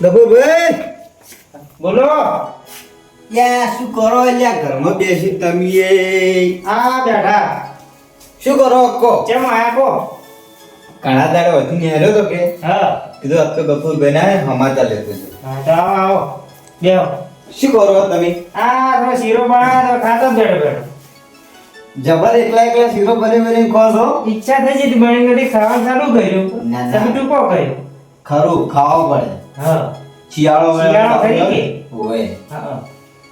ડબુભાઈ બોલો. યા શું કરો? અલ્યા ઘરમાં બેસી તમે એ? આ બેઠા. શું કરો કો કેમ આયા કો ઘણા દાડો હતી ને હેલો તો કે? હા. કીધું આપ તો ગફુર ભાઈ ના સમાચાર લેતો છે હા, તો આવો. આવો બેહો. શું કરો તમે? આ શીરો બનાવ્યો ખાતો બેઠો બેઠો જબર એકલા એકલા શીરો બને બને કહો છો? ઈચ્છા થઈ જતી બની ગઈ ખાવા ચાલુ કર્યું. તમે ટૂંકો કર્યો. ખરું ખાવા પડે. હા. શિયાળો શિયાળો ખરી કે? હોય. હા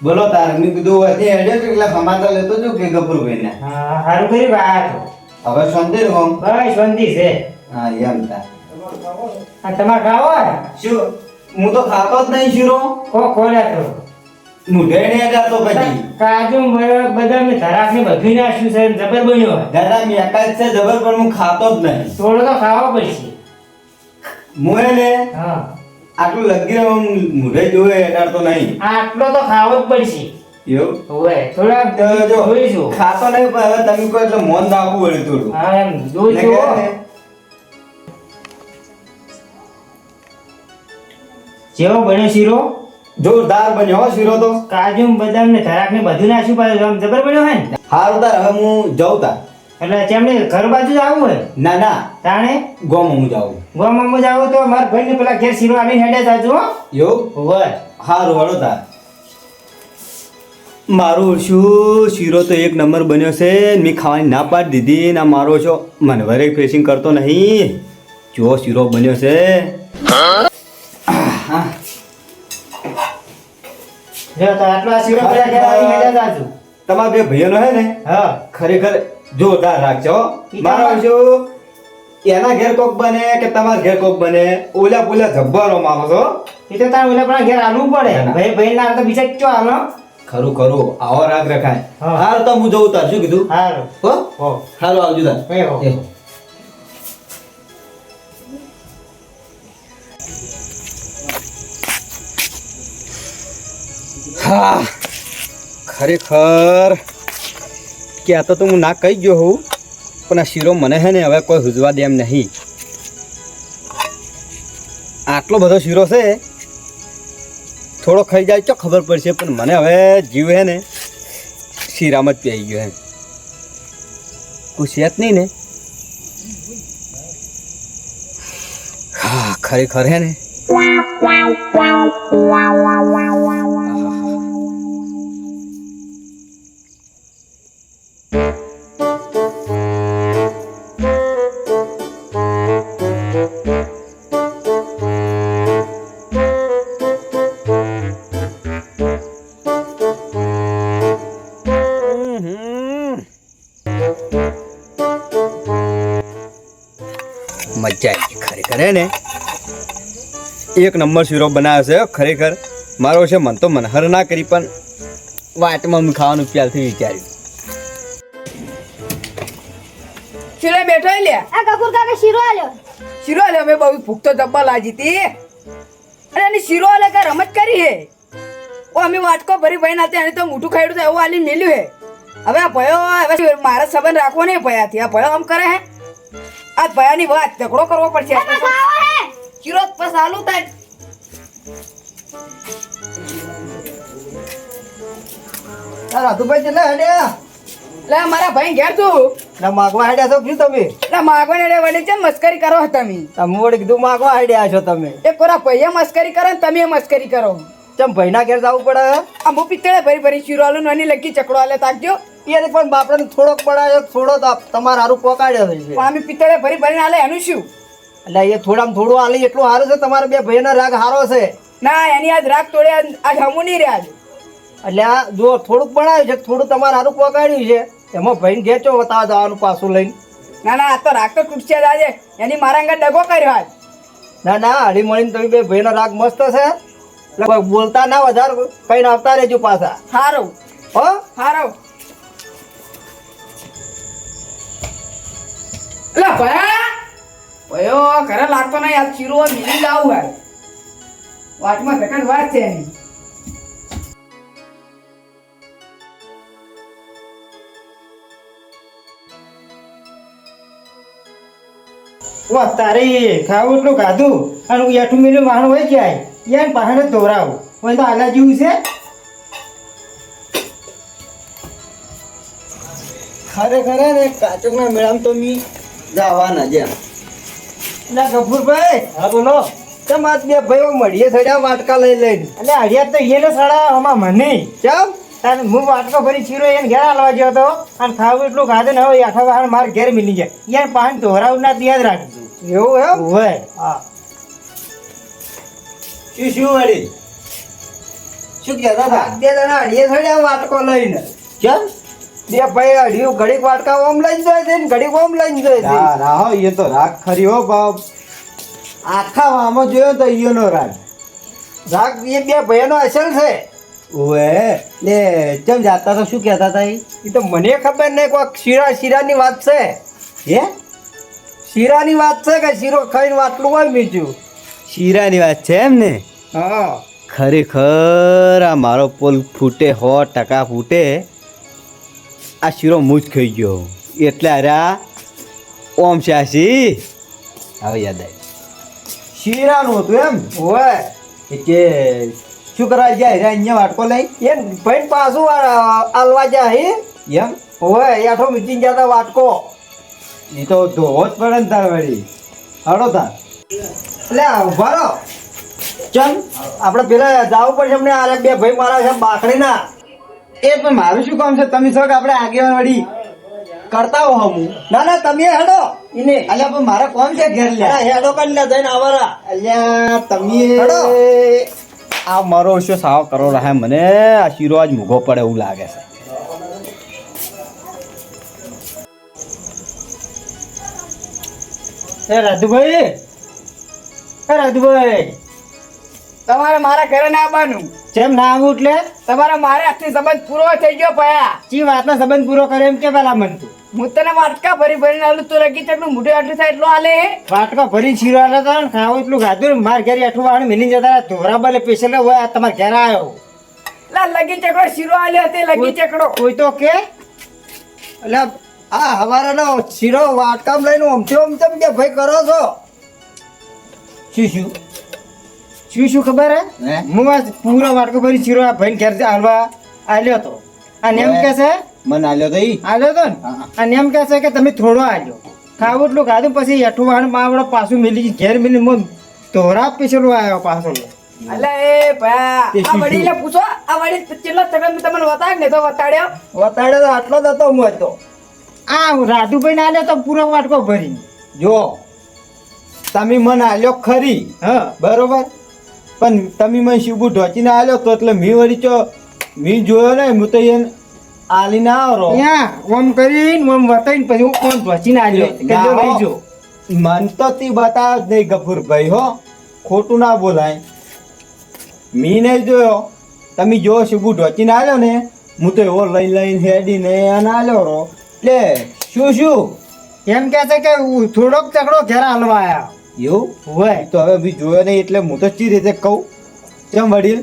બોલો તાર મેં કીધું હતી હેડે તો એકલા સમાચાર લેતો જો કે ગફુર ભાઈ ના હા સારું કરી વાત તો. હવે શાંતિ રહો. ભાઈ શાંતિ છે. હા એમ તા. આ તમાર ખાવો હે? શું? હું તો ખાતો જ નહીં શીરો. કો ખોલ્યા તો. મુઢે ને જાતો પછી. કાજુ બ- બદામ ને ધરાક ને બધું નાખ્યું છે જબર બન્યો દાદા મેકા છે જબર પણ હું ખાતો જ નહીં. થોડો તો ખાવા પડશે. મુએ ને હા. આટલું લગી રહ્યો મુઢે જોવે એટલે તો નહીં. આટલો તો ખાવો જ પડશે. એવું? હોય થોડા જો જોઈશું. ખાતો નહીં પણ હવે તમે એટલે મોન રાખવું પડે થોડું. હા એમ જોઈશું. જેવો બન્યો શીરો. જોરદાર બન્યો હો શીરો તો. કાજુ બદામ ને ધરાક ને બધું નાખ્યું પાછું આમ જબર બન્યો હે ને? હારું તાર હવે હું જાઉં તાર. એટલે ચેમને ઘર બાજુ જ આવવું હોય? ના ના. તાણે? ગોમ હું જાઉં. ગોમ હું જાઉં તો મારા ભાઈ ને પેલા ઘેર શીરો આવીને હેડે જાજો હો. યો હોય. હારું વાળો તાર. મારું શું શીરો તો એક નંબર બન્યો છે. મેં ખાવાની ના પાડી દીધી ના મારો છો. મને વરે ફેસિંગ કરતો નહીં. જો શીરો બન્યો છે. તો આટલો જાજો. તમારા બે ભાઈઓનો હે ને? હા. ખરેખર જોરદાર રાખજો મારો જો એના ઘેર કોક બને કે તમાર ઘેર કોક બને ઓલા પોલા જબ્બારો મારો છો એ તો તારે ઓલા પેલા ઘેર આલવું પડે. ભાઈ ભાઈ ના તો બીજા ક્યો આલો? ખરું ખરું. આવો રાગ રખાય. હા. હારું તો હું જઉં તાર શું કીધું? હાલ હો? હો. હાલો આવજો તાર. એ હો. એ હો. ખરેખર. કહેતો તો હું ના કહી ગયો હોઉં, પણ આ શીરો મને હે ને હવે કોઈ હુજવા દે એમ નહીં. આટલો બધો શીરો છે, થોડો ખાઈ જાય તો ખબર પડશે, પણ મને હવે જીવ હે ને શીરામાં જ પી ગયો હે કુશિયાત નહીં ને. હા, ખરેખર હે ને. મજા આવી ખરેખર હે ને? એક નંબર શીરો બનાવ્યો છે ખરેખર. મારો છે મન તો મનહર ના કરી પણ વાટમાં મેં ખાવાનું પ્યાલથી વિચાર્યું. શીરો બેઠો લે. આ કપૂર કાકા શીરો આલ્યો. શીરો આલ્યો અમે બહુ ભૂખ તો જબ્બા લાજી હતી. અને એની શીરો આલે કે રમત કરી હે? ઓ અમે વાટકો ભરી ભાઈ નાતે એને તો મોઢું ખાડ્યું તો એવું આલી મેલ્યું હે. હવે આ ભયો હવે મારા સંબંધ રાખવો નહીં ભયાથી. આ ભયો આમ કરે હે? આ ભયાની વાત ઝઘડો કરવો પડશે. ચિરોત બસ આલુ તાર રાધુભાઈ કેટલા હેડ્યા એટલે મારા ભાઈ ઘેર તું ના માગવા હેડ્યા છો શું તમે? લે માગવાને રે વળી છે મસ્કરી કરો છો તમે? તમે વળી કીધું માગવા હેડ્યા છો તમે. એ કોરા ભાઈએ મસ્કરી કરો ને તમે મસ્કરી કરો. ચમ ભાઈના ઘેર જવું પડે આ હું પિત્તળે ભરી ભરી શીરો આલુ નાની લગી ચકડો આલે તાકજો. એને પણ બાપડાને થોડોક પડાયો થોડો તો તમારે હારું પોકાડ્યો છે. પણ અમે પિત્તળે ભરી ભરીને આલે એનું શું? એટલે એ થોડામાં થોડું આલી એટલું સારું છે તમારા બે ભાઈનો રાગ સારો છે. ના એની આજ રાગ તોડે આજ- હમું નહીં રહ્યા એટલે આ જો થોડુંક બનાવ્યું છે થોડું તમારે સારું પોકાડ્યું છે એમાં ભાઈને ઘેર ચો બતાવવા જવાનું પાછું લઈને? ના ના આ તો રાગ તો તૂટશે જ આજે. એની મારા અંગત ડગો કર્યો આજ. ના ના હળી મળીને તમે બે ભાઈનો રાગ મસ્ત છે. બોલતા ના વધારે કઈ આવતા રહેજો પાછા. હારો. હો? હારો. એટલે ભયા. ભયો ઘરે લાગતો નહીં આ ચીરો મિલી લાવું હાલ. વાતમાં સેકન્ડ વાત છે એની. વાહ તારે ખાવું એટલું ખાધું. અને એઠું મિનિટ વાહણ હોય જાય યાર પાહણે દોરાવો. હોય તો આલા જેવું છે. ખરેખર ને કાચકના મેળામાં તો મી જવાના જેમ એટલે ગફુરભાઈ હા બોલો. તમે આજ બે ભાઈઓ મળીએ થયા વાટકા લઈ લઈને? એટલે અડિયાત તો એને સાડા આમાં મને. ચમ? તારે હું વાટકો ભરી ચીરો એને ઘેર હાલવા ગયો હતો અને ખાવું એટલું ખાધું ને હવે આખા મારે ઘેર મિલી જાય. યાર પાણી ધોરાવું ના યાદ રાખજો. એવું એમ? હોય. હા. શું શું વળી? શું કહેતા હતા? બે જણા અડીએ થયા વાટકો લઈને. કેમ? બે ભાઈ અડિયું ઘડીક વાટકા ઓમ લઈને જાય છે ને ઘડીક ઓમ લઈને જાય છે ના એ તો રાગ ખરી હો બાપ. આખા વામો જોયો તો ઈયોનો રાગ. રાગ એ બે ભાઈનો અસલ છે. ઓએ લે ચમ જાતા તો શું કહેતા હતા એ તો મને ખબર નહીં કોઈ શીરા શીરાની વાત છે. હે? શીરાની વાત છે કે શીરો ખાઈને વાટલું હોય બીજું શીરાની વાત છે એમ ને? હા. ખરેખર આ મારો પોલ ફૂટે સો ટકા ફૂટે. આ શીરો મૂજ ખાઈ ગયો. એટલે અરે ઓમ શાસી હવે યાદ આવી. શીરાનું હતું એમ? હોય કે શું કરવા જાય રે અહીંયા વાટકો લઈ? એ ભાઈ પાછું આલવા જાય એમ? હોય એઠો મીટિંગ જતા વાટકો. એ તો ધોવો જ પડે ને તાર વળી. હડો તાર. એટલે ભરો ચમ આપણે પેલા જવું પડશે અમને આ બે ભાઈ મારા છે બાકડીના એ પણ મારું શું કામ છે? તમે છો કે આપણે આગેવાન વળી કરતા હો હું ના ના તમે હેડો. ઇને અલ્યા પણ મારા કોણ છે ઘેર લે? હેડો કરી લે જઈને આવરા અલ્યા તમે હેડો. આ મારો શું સાવ કરો રહે? મને આ શીરો આજ પડે એવું લાગે છે. એ રાધુભાઈ એ રાધુભાઈ તમારે મારા ઘરે ના આવવાનું. જેમ ના આવું એટલે? તમારે મારે આજથી સંબંધ પૂરો થઈ ગયો પયા ચી વાતનો સંબંધ પૂરો કરે એમ કે પેલા મન તું? હું તને વાટકા ભરી ભરીને આલું તું લગી ચકનું મોઢું આટલું થાય એટલું હાલે વાટકો ભરી શીરો આલે તો ખાવું એટલું ખાધું માર ઘેર એઠું વાહણ મિલી જતા ધોરા બલે પેશલ હોય આ તમારા ઘેર આવ્યો. લા લગી ચકડો શીરો આલ્યો તે લગી ચકડો. કોઈ તો કે? એટલે આ હવારાનો શીરો વાટકામ લઈને ઓમથી ઓમ ચમ કે ભાઈ કરો છો? શું શું? શું શું ખબર હે? હે? આ પૂરો વાટકો ભરી ચીરો આ ભાઈ ઘેર હાલવા આલ્યો તો. અને એમ કે છે મને આલ્યો તો ઈ? આલ્યો તો ને? અને એમ કે છે કે તમે થોડો આલ્યો. ખાવું એટલું ખાધું પછી એઠું વાહણ માવડો પાછું મિલી. ઘેર મિલી મો ધોરા પીછેલો આવ્યો પાછો. અલે એ ભયા આ વડીલે પૂછો આ વડીલ કેટલા તકડ તમને ને તો બતાડ્યો વતાડ્યો તો આટલો જ હતો હું હતો. આ રાધુભાઈ ના આલ્યો તો પૂરો વાટકો ભરી જો તમે મને આલ્યો ખરી હા બરોબર? પણ તમે મને શિબુ ઢોચીને આલ્યો તો એટલે મી વળી ચો મી જોયો ને હું તો એને આલીને આવરો. ત્યાં ઓમ કરીને ઓમ વતાઈને પછી હું ઓમ ધ્વચીને આલ્યો? કે જો લઈ જો મન તો તી બતાવ જ નહીં ગફુરભાઈ હો. ખોટું ના બોલાય. મી નહીં જોયો. તમે જો શિબુ ઢોચીને આલ્યો ને હું તો એવો લઈ લઈને હેડીને અને આલ્યો રો લે શું શું? એમ કે છે કે થોડોક ચકડો ઘેરા હાલવા આયા. એવું? હોય. તો હવે બી જોયો નહીં એટલે હું તો ચી રીતે કહું? કેમ વડીલ?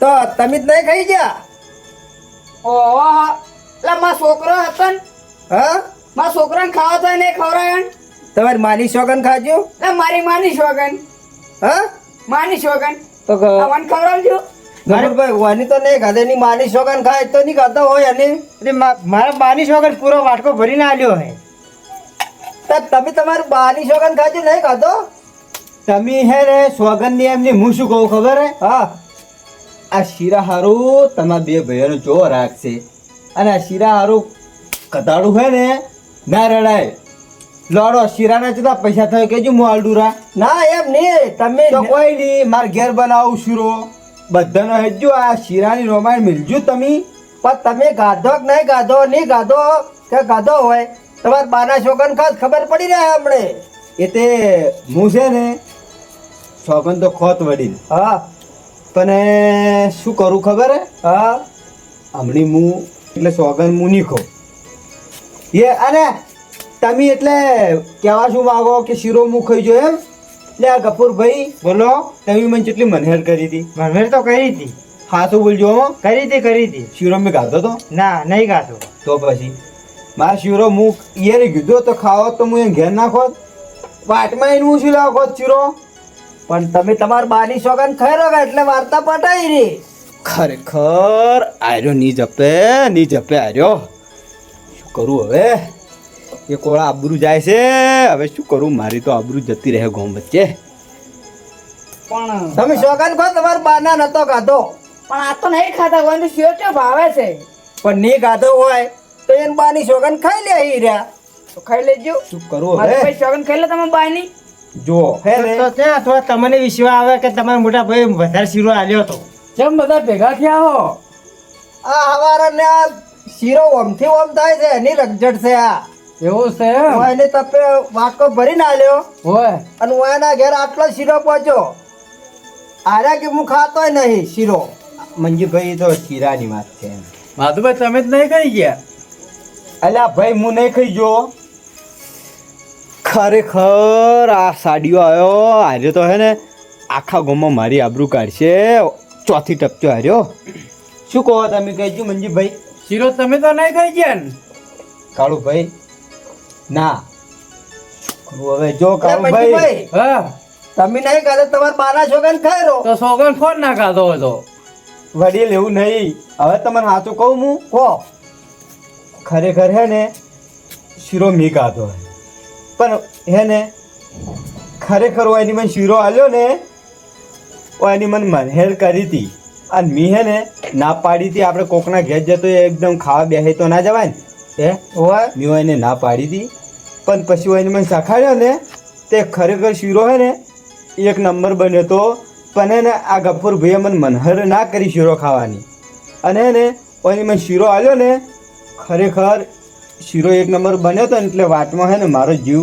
તો તમે જ નહીં ખાઈ ગયા? ઓહો. એટલે માં છોકરો હતો ને. હા? માં છોકરાને ખાવા તો નહીં ખવડાવ્યો તમારી માની શોગન ખાજો. લા મારી માની શોગન હા? માની શોગન તો મને ખવડાવજો. ગફુરભાઈ વાની તો નહીં ખાધે. એની માની શોગન ખાય તો નહીં ખાતો હોય અને મારા માની શોગન પૂરો વાટકો ભરીને આલ્યો હે. તો તમે તમારું બાની શોગન ખાધું નહીં ખાધો? તમે હે ને સોગંદની એમની હું શું કહું ખબર હે? હા. આ શીરા હારું તમારા બે ભાઈઓનો જો રાખશે. અને આ શીરા હારું કદાડું હે ને ના રડાય. લોડો શીરાના જતા પૈસા થયો કેજો હું આલડુરા ના એમ નહીં. તમે કોઈ નહીં માર ઘેર બનાવું શીરો બધાનો હેજો આ શીરાની રોમાણ મિલજો તમે. પણ તમે ગાધો કે નહીં ગાધો? નહીં ગાધો કે ગાધો હોય? તમારા બાના છોકરાને ખાત ખબર પડી રહ્યા હમણે? એ તે હું છે ને સોગન તો ખોત વડીલ હા. પણ શું કરું ખબર હે? હા. હમણી હું એટલે સોગન હું નહીં ખાઉં એ અને તમે એટલે કહેવા શું માગો કે શીરો મું ખાઈ જો એમ? એટલે આ કપૂરભાઈ બોલો તમે મને કેટલી મનહેર કરી હતી? મનહેર તો કરી હતી. હાથું બોલજો કરી હતી કરી હતી. શીરો મેં ગાધો તો? ના નહીં ગાતો તો પછી? મારા શીરો હું યે કીધો તો ખાવો તો હું એને ઘેર નાખો. વાટમાં એનું શું લાવો ચીરો? પણ તમે તમાર બાની સોગન રહ્યો એટલે વાર્તા પટાઈ રહી ખરેખર આર્યો ની જપે ની જપે આર્યો શું કરું હવે? એ કોળા આબરૂ જાય છે. હવે શું કરું? મારી તો આબરૂ જતી રહે ગોમ વચ્ચે. પણ તમે સોગન ખો તમાર બાના નતો ખાધો. પણ આ તો નહીં ખાતા હોય તો શિરો કેવો ભાવે છે. પણ નહીં ખાધો હોય તો એને બાની સોગન ખાઈ લે અહીં રહ્યા. તો ખાઈ લેજો. શું કરું હે હવે? ભાઈ સોગન ખાઈ લે તમે બાની. જો હે તો ત્યાં અથવા તમને વિશ્વાસ આવે કે તમારા મોટા ભાઈ વધારે શીરો આલ્યો હતો જેમ બધા ભેગા થયા હો. આ હવારે ને આ શીરો ઓમથી ઓમ થાય છે એની રગજટ છે આ. એવું છે એને તપે વાટકો ભરીને આલ્યો. હોય. અને હું એના ઘેર આટલો શીરો પહોંચ્યો. આર્યા કે હું ખાતોય નહીં શીરો. મંજુભાઈ તો શીરાની વાત છે માધુભાઈ તમે જ નહીં ખાઈ ગયા? અલ્યા ભાઈ હું નહીં ખાઈ જો ખરેખર આ સાડીઓ આવ્યો આજે તો હે ને આખા ગામમાં મારી આબરૂ કાઢશે. ચોથી ટપચો હાર્યો શું કહો તમે? કહેજો મંજીભાઈ શીરો તમે તો નહીં ખાઈ ગયા ને? કાળુભાઈ ના. હવે જો કાળુભાઈ. હા. તમે નહીં ખાધો તમારા બાના છોકરાને ખાઈ રહો તો સોગન કોણ ના ખાધો હતો. વડીલ એવું નહીં. હવે તમને સાચું કહું હું કહો. ખરેખર હે ને શીરો મી કાઢો હે. પણ હે ને ખરેખર હું એની મને શીરો આલ્યો ને હું એની મને મનહેર કરી હતી. અને મી હે ને ના પાડી હતી આપણે કોકના ઘેર જતો એકદમ ખાવા બેસે તો ના જવાય ને. હે? હોય મેં એને ના પાડી હતી. પણ પછી એની એને મને શખાડ્યો ને તે ખરેખર શીરો હે ને એક નંબર બન્યો તો પણ હે ને આ ગફુરભાઈએ મને મનહર ના કરી શીરો ખાવાની. અને હે ને હું એની મને શીરો આલ્યો ને ખરેખર શીરો એક નંબર બન્યો હતો ને એટલે વાતમાં હે ને મારો જીવ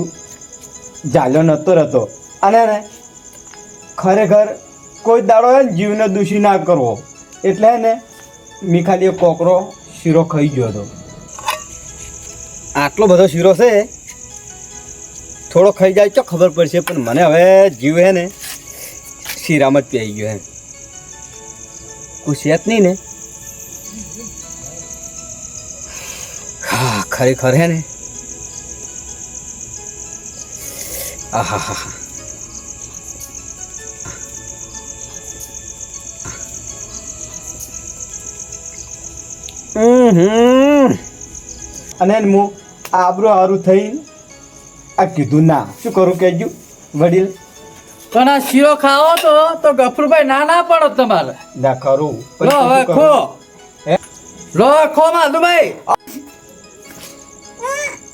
જાલ્યો નહોતો રહેતો. અને ને ખરેખર કોઈ દાડો હે ને જીવને દૂષી ના કરવો. એટલે હે ને મેં ખાલી કોકરો શીરો ખાઈ ગયો હતો. આટલો બધો શીરો છે, થોડો ખાઈ જાય તો ખબર પડશે, પણ મને હવે જીવ હે ને શીરામાં જ પી ગયો હે. કુશિયાત નહીં ને? ખરેખર હે ને? આહા હા હા અને હું આબરો હારું થઈ આ કીધું ના શું કરું કેજુ વડીલ? પણ આ શીરો ખાવો તો તો ગફરુભાઈ ના ના પડો તમારે. ના કરું લો હવે ખો. લો ખો માધુભાઈ.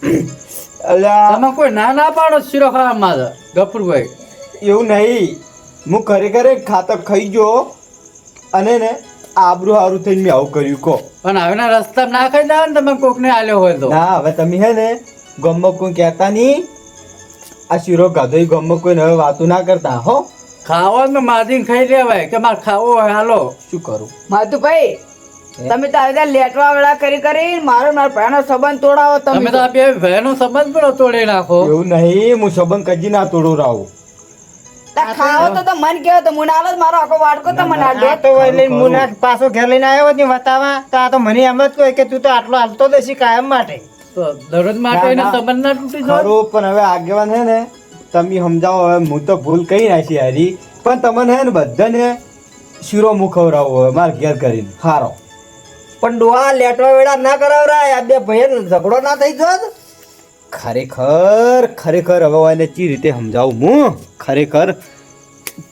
અલ્યા. તમે કોઈ ના ના પાડો શીરો ખાવા મારે ગફુરભાઈ એવું નહીં. હું ખરેખર એક ખાતર ખાઈ ગયો અને ને આબરું હારું થઈને મેં આવું કર્યું કહો. પણ આવીને રસ્તા ના ખાઈ જાવ ને તમે કોકને આલ્યો હોય તો. ના હવે તમે હે ને ગમમાં કોઈ કહેતા નહીં. આ શીરો ગાધો ગમમાં કોઈ હવે વાતું ના કરતા હો. ખાવાનું માધીને ખાઈ લેવાય કે મારે ખાવો હોય હાલો. શું કરું? માધુભાઈ તમે તો આવી લેટવા વેળા કરી કરી મારો મારો ભાઈનો સંબંધ તોડાવો તમે તમે તો આ બે ભાઈનો સંબંધ પણ તોડી નાખો. એવું નહીં હું સંબંધ કજી ના તોડું રાવ. તા ખાવો તો તો મન કેવો તો મુનાલો જ મારો આખો વાડકો તો મને આ તો એટલે મુના પાછો ઘેર લઈને આવ્યો ને વતાવા તો આ તો મને એમ જ કહે કે તું તો આટલો હાલતો દેશી કાયમ માટે. દરરોજ માટે એનો સંબંધ ના તૂટી જાય? ખરું પણ હવે આગેવાન હે ને તમે સમજાવો હવે હું તો ભૂલ કઈ નાખી હારી. પણ તમને હે ને બધાને શીરો મુખવરાવો મારે ઘેર કરીને. હારો. પણ ડોહા લેટવા વેળા ના કરાવરાય. આ બે ભાઈ ઝઘડો ના થઈ જોત. ખરેખર ખરેખર હવે એને ચી રીતે સમજાવું હું? ખરેખર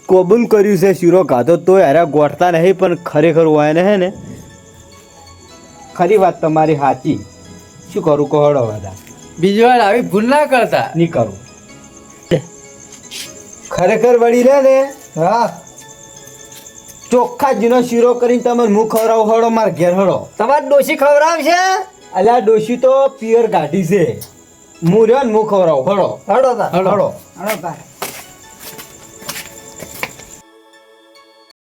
કબૂલ કર્યું છે શીરો ખાધો તો યાર ગોઠતા નહીં પણ ખરેખર હું એને હે ને ખરી વાત તમારી સાચી. શું કરું કહો બધા? બીજી વાર આવી ભૂલ ના કરતા. નહીં કરું. ખરેખર વળી રહે ને? હા. ચોખ્ખા જીનો શીરો કરીને તમે મું ખવડાવો હળો માર ઘેર હળો. તમારે ડોશી ખવડાવશે? અલ્યા ડોશી તો પિયર ગાઢી છે. હું રહ્યો ને મું ખવડાવો હળો. હળો હળો. હળો તાર